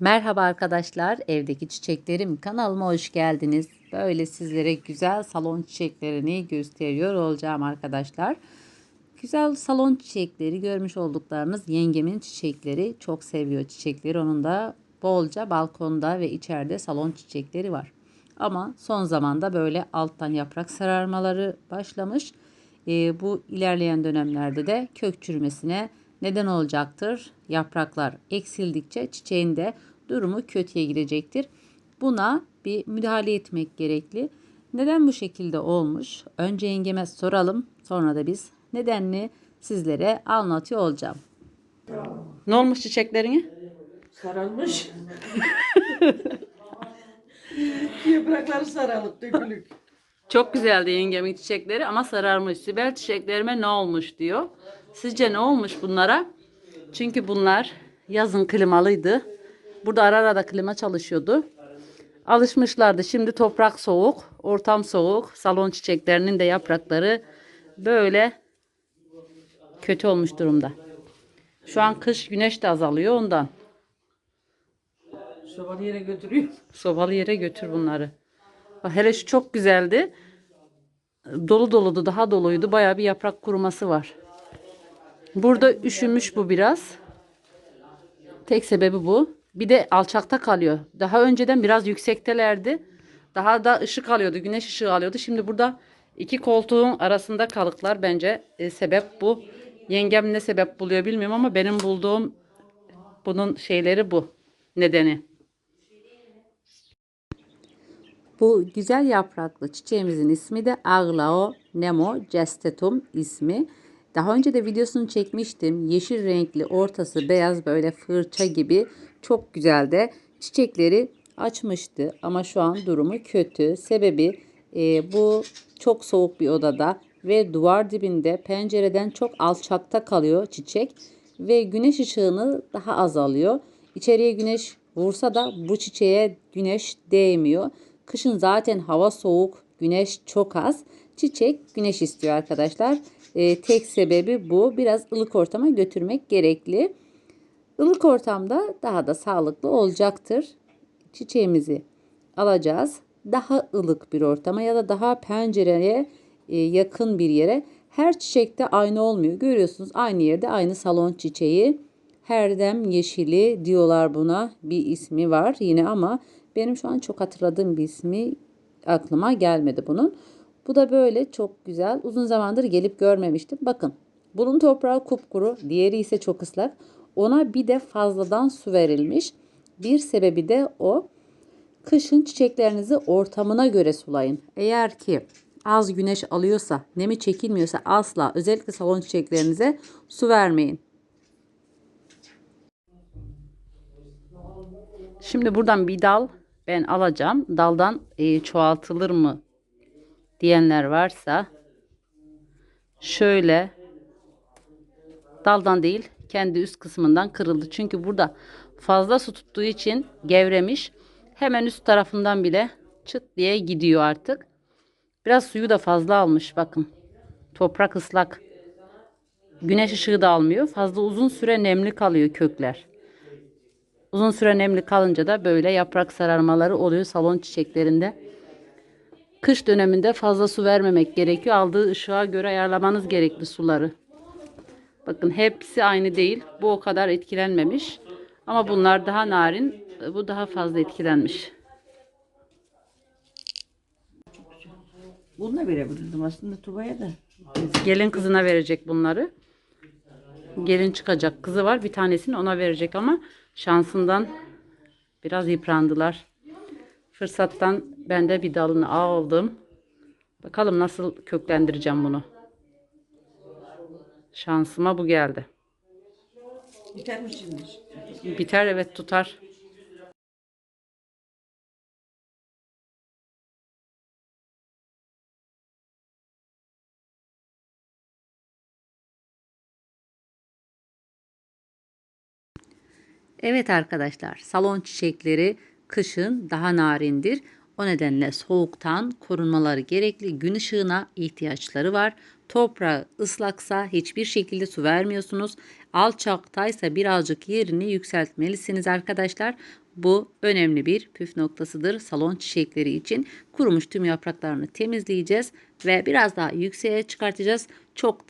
Merhaba arkadaşlar, evdeki çiçeklerim kanalıma hoş geldiniz. Böyle sizlere güzel salon çiçeklerini gösteriyor olacağım arkadaşlar. Güzel salon çiçekleri görmüş olduklarınız yengemin çiçekleri çok seviyor çiçekleri. Onun da bolca balkonda ve içeride salon çiçekleri var. Ama son zamanda böyle alttan yaprak sararmaları başlamış. Ee, bu ilerleyen dönemlerde de kök çürümesine neden olacaktır. Yapraklar eksildikçe çiçeğin de durumu kötüye gidecektir. Buna bir müdahale etmek gerekli. Neden bu şekilde olmuş? Önce yengeme soralım. Sonra da biz nedenini sizlere anlatıyor olacağım. Ne olmuş çiçeklerine? Sararmış. Yaprakları sararıp dökülük. Çok güzeldi yengemin çiçekleri ama sararmış. Sibel çiçeklerime ne olmuş diyor. Sizce ne olmuş bunlara? Çünkü bunlar yazın klimalıydı. Burada ara ara da klima çalışıyordu. Alışmışlardı. Şimdi toprak soğuk, ortam soğuk. Salon çiçeklerinin de yaprakları böyle kötü olmuş durumda. Şu an kış güneş de azalıyor ondan. Sobalı yere götürüyor. Sobalı yere götür bunları. Bak hele şu çok güzeldi. Dolu doludu, daha doluydu. Bayağı bir yaprak kuruması var. Burada üşümüş bu biraz. Tek sebebi bu. Bir de alçakta kalıyor. Daha önceden biraz yüksektelerdi. Daha da ışık alıyordu, güneş ışığı alıyordu. Şimdi burada iki koltuğun arasında kalıklar bence e, sebep bu. Yengem ne sebep buluyor bilmiyorum ama benim bulduğum bunun şeyleri bu. Nedeni. Bu güzel yapraklı çiçeğimizin ismi de Aglao Nemo Gestatum ismi. Daha önce de videosunu çekmiştim. Yeşil renkli, ortası beyaz böyle fırça gibi çok güzel de çiçekleri açmıştı. Ama şu an durumu kötü. Sebebi e, bu çok soğuk bir odada ve duvar dibinde pencereden çok alçakta kalıyor çiçek ve güneş ışığını daha az alıyor. İçeriye güneş vursa da bu çiçeğe güneş değmiyor. Kışın zaten hava soğuk, güneş çok az. Çiçek güneş istiyor arkadaşlar. Ee, tek sebebi bu. Biraz ılık ortama götürmek gerekli. Ilık ortamda daha da sağlıklı olacaktır. Çiçeğimizi alacağız. Daha ılık bir ortama ya da daha pencereye e, yakın bir yere. Her çiçekte aynı olmuyor. Görüyorsunuz aynı yerde aynı salon çiçeği. Herdem yeşili diyorlar buna. Bir ismi var yine ama benim şu an çok hatırladığım bir ismi aklıma gelmedi bunun. Bu da böyle çok güzel. Uzun zamandır gelip görmemiştim. Bakın bunun toprağı kupkuru, diğeri ise çok ıslak. Ona bir de fazladan su verilmiş. Bir sebebi de o. Kışın çiçeklerinizi ortamına göre sulayın. Eğer ki az güneş alıyorsa, nemi çekilmiyorsa asla özellikle salon çiçeklerinize su vermeyin. Şimdi buradan bir dal ben alacağım. Daldan e, çoğaltılır mı diyenler varsa şöyle daldan değil kendi üst kısmından kırıldı. Çünkü burada fazla su tuttuğu için gevremiş. Hemen üst tarafından bile çıt diye gidiyor artık. Biraz suyu da fazla almış bakın. Toprak ıslak. Güneş ışığı da almıyor. Fazla uzun süre nemli kalıyor kökler. Uzun süre nemli kalınca da böyle yaprak sararmaları oluyor salon çiçeklerinde. Kış döneminde fazla su vermemek gerekiyor. Aldığı ışığa göre ayarlamanız gerekli suları. Bakın hepsi aynı değil. Bu o kadar etkilenmemiş. Ama bunlar daha narin. Bu daha fazla etkilenmiş. Bunu da verebilirdim aslında Tuba'ya da. Gelin kızına verecek bunları. Gelin çıkacak kızı var. Bir tanesini ona verecek ama şansından biraz yıprandılar. Fırsattan ben de bir dalını aldım. Bakalım nasıl köklendireceğim bunu. Şansıma bu geldi. Biter mi şimdi? Biter evet tutar. Evet arkadaşlar, salon çiçekleri kışın daha narindir. O nedenle soğuktan korunmaları gerekli. Gün ışığına ihtiyaçları var. Toprağı ıslaksa hiçbir şekilde su vermiyorsunuz. Alçaktaysa birazcık yerini yükseltmelisiniz arkadaşlar. Bu önemli bir püf noktasıdır salon çiçekleri için. Kurumuş tüm yapraklarını temizleyeceğiz ve biraz daha yükseğe çıkartacağız. Çok da